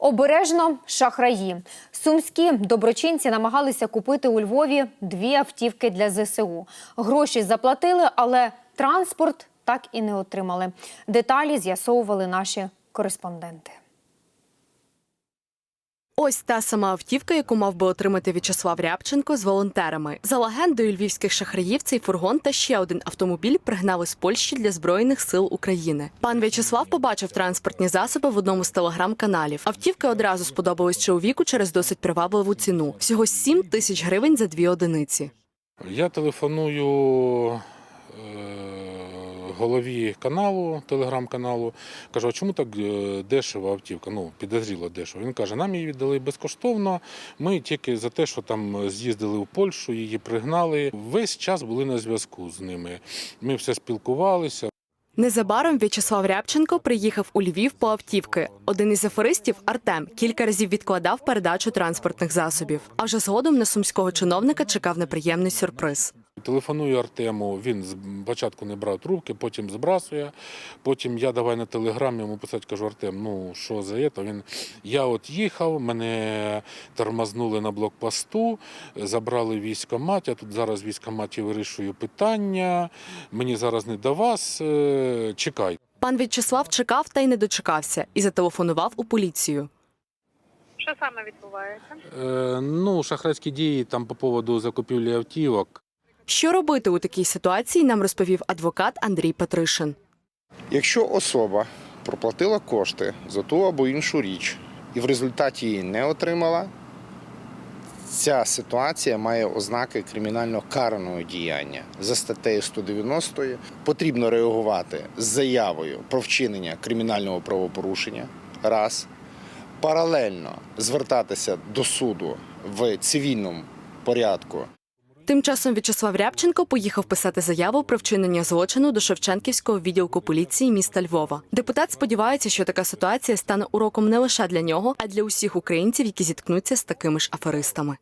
Обережно шахраї. Сумські доброчинці намагалися купити у Львові дві автівки для ЗСУ. Гроші заплатили, але транспорт так і не отримали. Деталі з'ясовували наші кореспонденти. Ось та сама автівка, яку мав би отримати В'ячеслав Рябченко з волонтерами. За легендою львівських шахраїв, цей фургон та ще один автомобіль пригнали з Польщі для збройних сил України. Пан В'ячеслав побачив транспортні засоби в одному з телеграм-каналів. Автівки одразу сподобались чоловіку через досить привабливу ціну всього 7 тисяч гривень за дві одиниці. Я телефоную е, голові каналу, телеграм-каналу. Кажу, а чому так е, дешева автівка? Ну, підозріло дешево. Він каже, нам її віддали безкоштовно. Ми тільки за те, що там з'їздили в Польщу, її пригнали. Весь час були на зв'язку з ними. Ми все спілкувалися. Незабаром В'ячеслав Рябченко приїхав у Львів по автівки. Один із аферистів Артем кілька разів відкладав передачу транспортних засобів. А вже згодом на сумського чиновника чекав неприємний сюрприз. Телефоную Артему, він спочатку не брав трубки, потім збрасує. Потім я давай на телеграм йому писати, кажу, Артем, ну що за це? Він я от їхав, мене тормознули на блокпосту, забрали військомат. Я тут зараз в військоматі вирішую питання. Мені зараз не до вас. е, Чекай. Пан В'ячеслав чекав та й не дочекався і зателефонував у поліцію. Що саме відбувається? Е, ну, шахрайські дії там по поводу закупівлі автівок. Що робити у такій ситуації, нам розповів адвокат Андрій Петришин. Якщо особа проплатила кошти за ту або іншу річ і в результаті її не отримала, ця ситуація має ознаки кримінально караного діяння за статтею 190 потрібно реагувати з заявою про вчинення кримінального правопорушення. Раз паралельно звертатися до суду в цивільному порядку. Тим часом В'ячеслав Рябченко поїхав писати заяву про вчинення злочину до Шевченківського відділку поліції міста Львова. Депутат сподівається, що така ситуація стане уроком не лише для нього, а для усіх українців, які зіткнуться з такими ж аферистами.